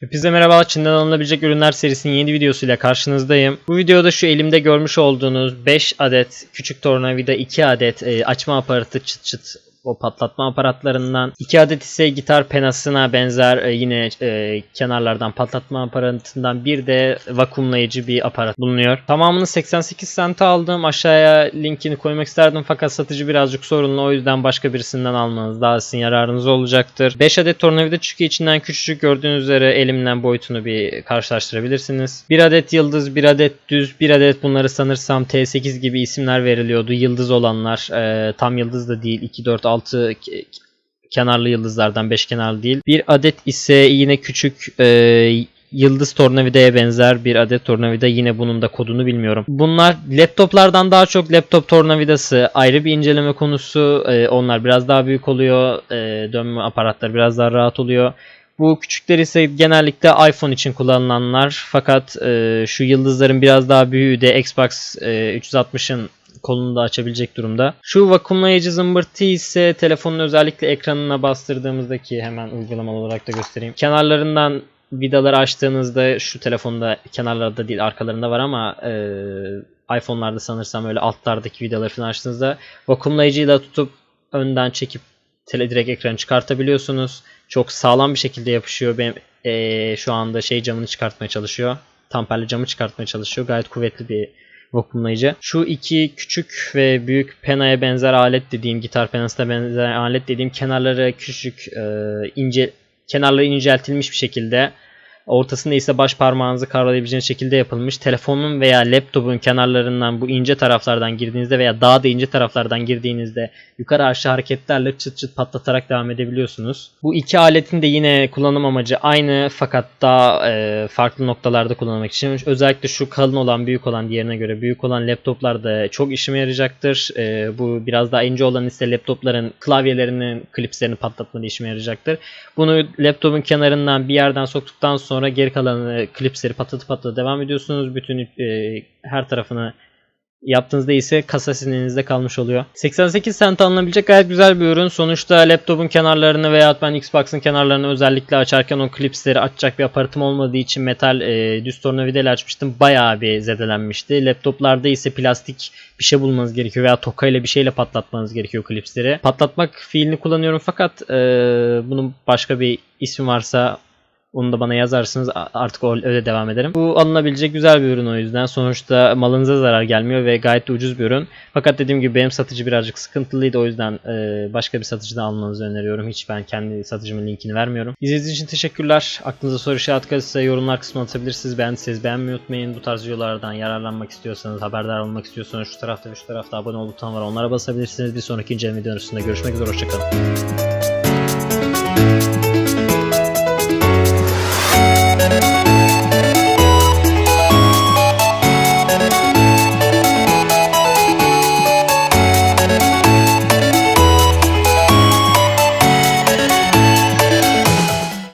Hepinize merhaba. Çin'den alınabilecek ürünler serisinin yeni videosuyla karşınızdayım. Bu videoda şu elimde görmüş olduğunuz 5 adet küçük tornavida, 2 adet e, açma aparatı çıt çıt o patlatma aparatlarından 2 adet ise gitar penasına benzer e, yine e, kenarlardan patlatma aparatından bir de vakumlayıcı bir aparat bulunuyor. Tamamını 88 sente aldım. Aşağıya linkini koymak isterdim fakat satıcı birazcık sorunlu o yüzden başka birisinden almanız daha sizin yararınız olacaktır. 5 adet tornavida çıkıyor içinden küçücük gördüğünüz üzere elimden boyutunu bir karşılaştırabilirsiniz. 1 adet yıldız, 1 adet düz, 1 adet bunları sanırsam T8 gibi isimler veriliyordu. Yıldız olanlar e, tam yıldız da değil 2, 4, 6 ke- kenarlı yıldızlardan 5 kenarlı değil. Bir adet ise yine küçük e, yıldız tornavidaya benzer bir adet tornavida yine bunun da kodunu bilmiyorum. Bunlar laptoplardan daha çok laptop tornavidası ayrı bir inceleme konusu. E, onlar biraz daha büyük oluyor. E, dönme aparatları biraz daha rahat oluyor. Bu küçükler ise genellikle iPhone için kullanılanlar. Fakat e, şu yıldızların biraz daha büyüğü de Xbox e, 360'ın kolunu da açabilecek durumda. Şu vakumlayıcı zımbırtı ise telefonun özellikle ekranına bastırdığımızdaki hemen uygulamalı olarak da göstereyim. Kenarlarından vidaları açtığınızda şu telefonda kenarlarda değil arkalarında var ama e, iPhone'larda sanırsam öyle altlardaki vidaları falan açtığınızda vakumlayıcıyla tutup önden çekip tele direkt ekranı çıkartabiliyorsunuz. Çok sağlam bir şekilde yapışıyor. Benim e, şu anda şey camını çıkartmaya çalışıyor. Tamperli camı çıkartmaya çalışıyor. Gayet kuvvetli bir vakumlayıcı. Şu iki küçük ve büyük penaya benzer alet dediğim, gitar penasına benzer alet dediğim kenarları küçük, e, ince kenarları inceltilmiş bir şekilde ortasında ise baş parmağınızı kavralayabileceğiniz şekilde yapılmış. Telefonun veya laptopun kenarlarından bu ince taraflardan girdiğinizde veya daha da ince taraflardan girdiğinizde yukarı aşağı hareketlerle çıt çıt patlatarak devam edebiliyorsunuz. Bu iki aletin de yine kullanım amacı aynı fakat daha e, farklı noktalarda kullanmak için. Özellikle şu kalın olan büyük olan diğerine göre büyük olan laptoplarda çok işime yarayacaktır. E, bu biraz daha ince olan ise laptopların klavyelerinin klipslerini patlatmada işime yarayacaktır. Bunu laptopun kenarından bir yerden soktuktan sonra geri kalanı klipsleri patlatıp patlatıp devam ediyorsunuz. Bütün e, her tarafını yaptığınızda ise kasa sizin elinizde kalmış oluyor. 88 cent alınabilecek gayet güzel bir ürün. Sonuçta laptopun kenarlarını veya ben Xbox'ın kenarlarını özellikle açarken o klipsleri açacak bir aparatım olmadığı için metal e, düz tornavidayla açmıştım. Bayağı bir zedelenmişti. Laptoplarda ise plastik bir şey bulmanız gerekiyor veya tokayla bir şeyle patlatmanız gerekiyor klipsleri. Patlatmak fiilini kullanıyorum fakat e, bunun başka bir ismi varsa onu da bana yazarsınız artık öyle devam ederim. Bu alınabilecek güzel bir ürün o yüzden. Sonuçta malınıza zarar gelmiyor ve gayet de ucuz bir ürün. Fakat dediğim gibi benim satıcı birazcık sıkıntılıydı o yüzden e, başka bir satıcıdan almanızı öneriyorum. Hiç ben kendi satıcımın linkini vermiyorum. İzlediğiniz için teşekkürler. Aklınıza soru işareti kalırsa yorumlar kısmına atabilirsiniz. Beğendiyseniz beğenmeyi unutmayın. Bu tarz videolardan yararlanmak istiyorsanız, haberdar olmak istiyorsanız şu tarafta ve şu tarafta abone ol butonu var. Onlara basabilirsiniz. Bir sonraki inceleme videosunda görüşmek üzere. Hoşçakalın.